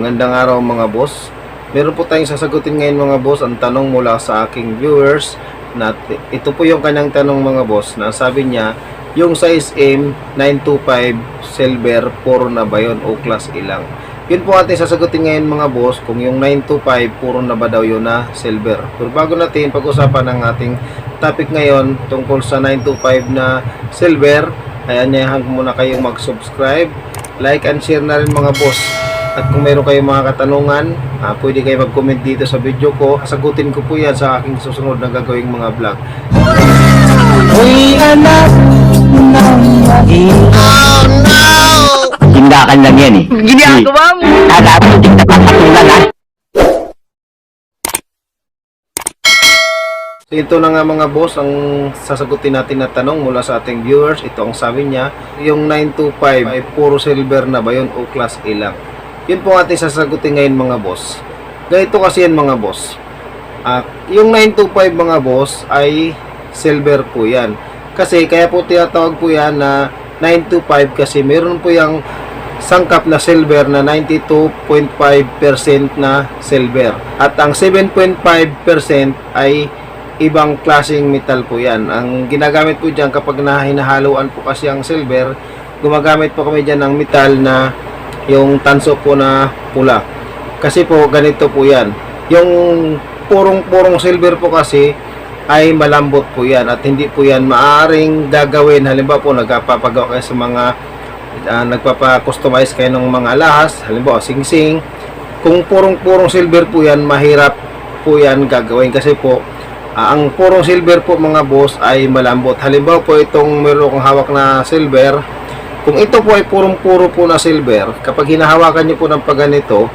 Magandang araw mga boss. Meron po tayong sasagutin ngayon mga boss ang tanong mula sa aking viewers na ito po yung kanyang tanong mga boss na sabi niya yung size M 925 silver puro na ba yun o class ilang. Yun po ating sasagutin ngayon mga boss kung yung 925 puro na ba daw yun na silver. Pero bago natin pag-usapan ang ating topic ngayon tungkol sa 925 na silver ay anyayahan ko muna kayong mag-subscribe like and share na rin mga boss at kung meron kayong mga katanungan ah, pwede kayo mag-comment dito sa video ko sagutin ko po yan sa aking susunod na gagawing mga vlog Uy, anak ng mahirap. Tindakan lang yan eh. Ginagawa mo. Kala mo hindi napapatulan ha? So ito na nga mga boss ang sasagutin natin na tanong mula sa ating viewers. Ito ang sabi niya, yung 925 ay puro silver na ba yun o class A lang? Yun po ating sasagutin ngayon mga boss. Ganito kasi yan mga boss. At yung 925 mga boss ay silver po yan. Kasi kaya po tinatawag po yan na 925 kasi meron po yung sangkap na silver na 92.5% na silver. At ang 7.5% ay ibang klaseng metal po yan. Ang ginagamit po dyan kapag nahinahaluan po kasi ang silver, gumagamit po kami dyan ng metal na yung tanso po na pula. Kasi po ganito po yan. Yung purong-purong silver po kasi ay malambot po yan at hindi po yan maaaring gagawin. Halimbawa po nagpapagawa kayo sa mga uh, nagpapa-customize kayo ng mga alahas, halimbawa sing-sing. Kung purong-purong silver po yan, mahirap po yan gagawin kasi po Ah, ang purong silver po mga boss ay malambot. Halimbawa po itong meron kong hawak na silver. Kung ito po ay purong-puro po na silver, kapag hinahawakan niyo po ng pagganito,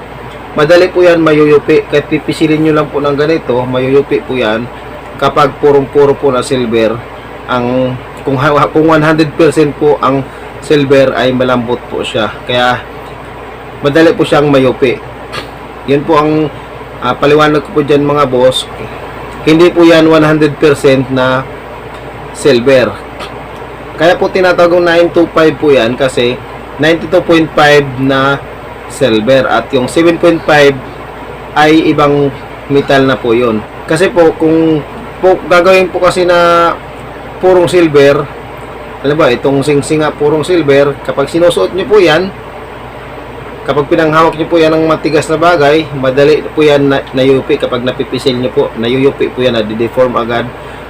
madali po yan mayuyupi. Kahit pipisilin niyo lang po ng ganito, mayuyupi po yan kapag purong-puro po na silver. Ang kung kung 100% po ang silver ay malambot po siya. Kaya madali po siyang mayupi. Yun po ang ah, paliwanag ko po dyan mga boss hindi po yan 100% na silver. Kaya po tinatawag 925 po yan kasi 92.5 na silver at yung 7.5 ay ibang metal na po yun. Kasi po kung po, gagawin po kasi na purong silver, alam ba, itong singsinga purong silver, kapag sinusuot nyo po yan, kapag pinanghawak niyo po yan ng matigas na bagay, madali po yan na, nayupi kapag napipisil niyo po, nayuyupi po yan, nadideform agad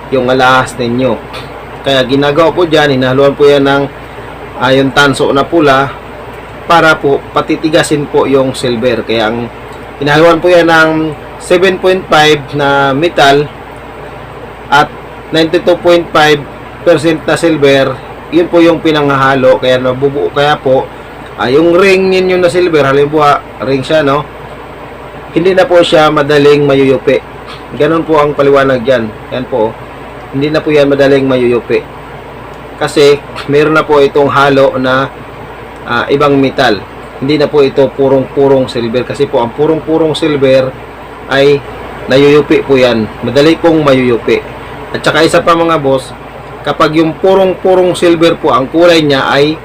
yung alahas ninyo. Kaya ginagawa po dyan, hinahaluan po yan ng uh, tanso na pula para po patitigasin po yung silver. Kaya ang hinahaluan po yan ng 7.5 na metal at 92.5% na silver, yun po yung pinanghahalo. Kaya nabubuo, kaya po Ah, yung ring ninyo na silver, halimbawa, ring siya, no? Hindi na po siya madaling mayuyupi. Ganon po ang paliwanag dyan. Yan po. Hindi na po yan madaling mayuyupi. Kasi, meron na po itong halo na ah, ibang metal. Hindi na po ito purong-purong silver. Kasi po, ang purong-purong silver ay nayuyupi po yan. Madali pong mayuyupi. At saka isa pa mga boss, kapag yung purong-purong silver po, ang kulay niya ay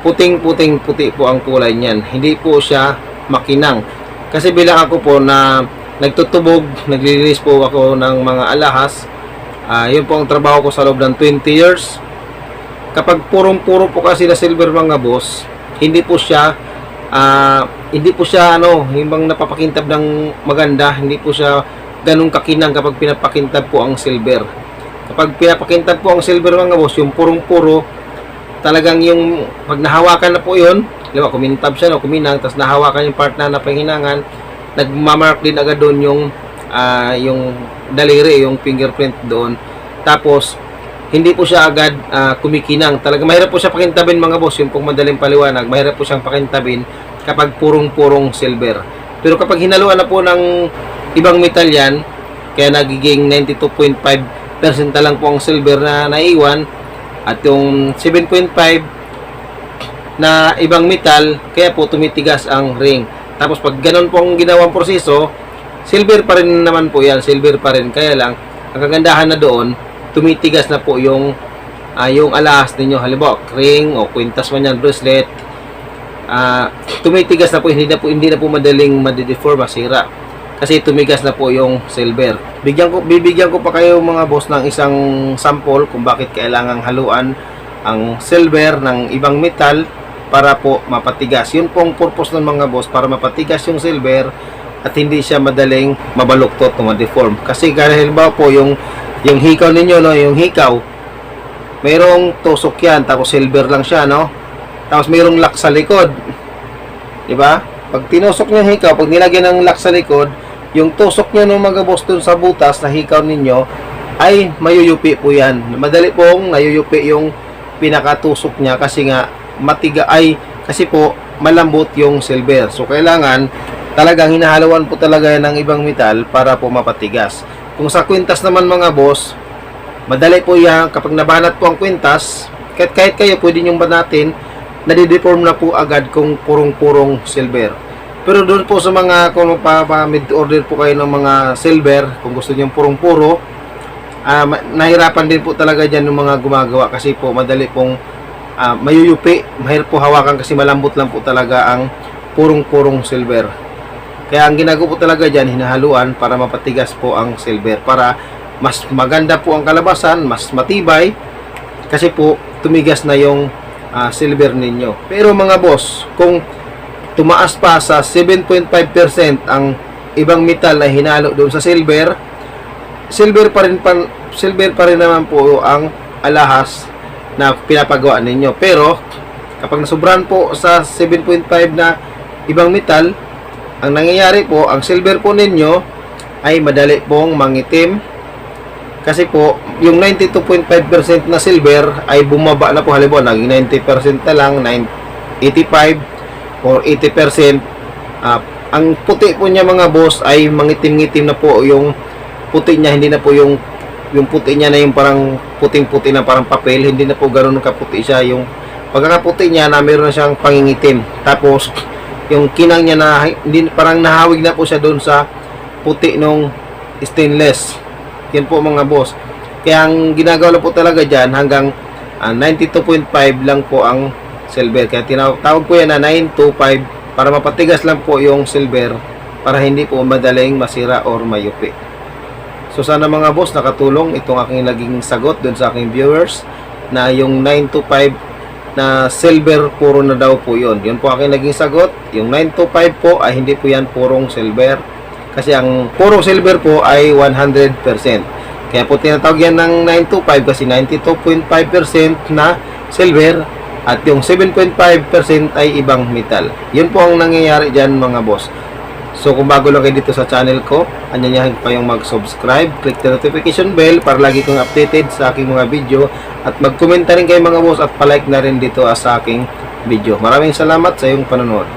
puting-puting puti po ang kulay niyan. Hindi po siya makinang. Kasi bilang ako po na nagtutubog, naglilinis po ako ng mga alahas, ah yun po ang trabaho ko sa loob ng 20 years. Kapag purong-puro po kasi na silver mga boss, hindi po siya ah hindi po siya ano, himbang napapakintab ng maganda, hindi po siya ganun kakinang kapag pinapakintab po ang silver. Kapag pinapakintab po ang silver mga boss, yung purong-puro, talagang yung pag nahawakan na po yun, diba, kumintab siya, no, kuminang, tapos nahawakan yung part na napahinangan, nagmamark din agad doon yung, ah, yung daliri, yung fingerprint doon. Tapos, hindi po siya agad ah, kumikinang. Talaga mahirap po siya pakintabin mga boss, yung pong madaling paliwanag, mahirap po siyang pakintabin kapag purong-purong silver. Pero kapag hinaluan na po ng ibang metal yan, kaya nagiging 92.5% na lang po ang silver na naiwan, at yung 7.5 na ibang metal, kaya po tumitigas ang ring. Tapos pag ganun po ang ginawang proseso, silver pa rin naman po yan, silver pa rin. Kaya lang, ang kagandahan na doon, tumitigas na po yung ah, yung alahas ninyo. Halimbawa, ring o kwintas man yan, bracelet, ah, tumitigas na po, hindi na po, hindi na po madaling madideform, masira. Kasi tumigas na po yung silver. Bigyan ko, bibigyan ko pa kayo mga boss ng isang sample kung bakit kailangang haluan ang silver ng ibang metal para po mapatigas. Yun pong purpose ng mga boss para mapatigas yung silver at hindi siya madaling mabaluktot o ma-deform. Kasi dahil ba po yung yung hikaw ninyo no, yung hikaw mayroong tusok yan tapos silver lang siya no. Tapos mayroong lock sa likod. 'Di ba? Pag tinusok niyo yung hikaw, pag nilagyan ng lock sa likod, yung tusok niyo ng mga boss dun sa butas na hikaw ninyo ay mayuyupi po yan. Madali pong nayuyupi yung pinakatusok niya kasi nga matiga ay kasi po malambot yung silver. So kailangan talagang hinahaluan po talaga yan ng ibang metal para po mapatigas. Kung sa kwintas naman mga boss, madali po yan kapag nabanat po ang kwintas, kahit, kahit kayo pwede niyong banatin, nadideform na po agad kung purong-purong silver. Pero doon po sa mga kung mid order po kayo ng mga silver, kung gusto niyo purong-puro, ma- nahirapan din po talaga dyan ng mga gumagawa kasi po madali pong ah, mayuyupi, mahirap po hawakan kasi malambot lang po talaga ang purong-purong silver. Kaya ang ginagawa po talaga dyan, hinahaluan para mapatigas po ang silver. Para mas maganda po ang kalabasan, mas matibay, kasi po tumigas na yung ah, silver ninyo. Pero mga boss, kung tumaas pa sa 7.5% ang ibang metal na hinalo doon sa silver, silver pa rin pa, silver pa rin naman po ang alahas na pinapagawa ninyo. Pero kapag nasubran po sa 7.5 na ibang metal, ang nangyayari po, ang silver po ninyo ay madali pong mangitim. Kasi po, yung 92.5% na silver ay bumaba na po halimbawa, naging 90% na lang, 9 85 or 80%. ah, ang puti po niya mga boss ay mangitim-ngitim na po yung puti niya, hindi na po yung yung puti niya na yung parang puting-puti na parang papel, hindi na po ganoon kaputi siya. Yung pagkakaputi niya na meron na siyang pangingitim. Tapos, yung kinang niya na hindi, parang nahawig na po siya doon sa puti nung stainless. Yan po mga boss. Kaya ang ginagawa lang po talaga dyan hanggang ah, 92.5 lang po ang silver. Kaya tinawag po yan na 925 para mapatigas lang po yung silver para hindi po madaling masira or mayupi. So sana mga boss nakatulong itong aking naging sagot dun sa aking viewers na yung 925 na silver puro na daw po yon. Yun po aking naging sagot. Yung 925 po ay hindi po yan purong silver. Kasi ang purong silver po ay 100%. Kaya po tinatawag yan ng 925 kasi 92.5% na silver at yung 7.5% ay ibang metal. Yun po ang nangyayari dyan mga boss. So kung bago lang kayo dito sa channel ko, anyanyahin pa yung mag-subscribe, click the notification bell para lagi kong updated sa aking mga video at mag-comment rin kayo mga boss at palike na rin dito sa aking video. Maraming salamat sa iyong panonood.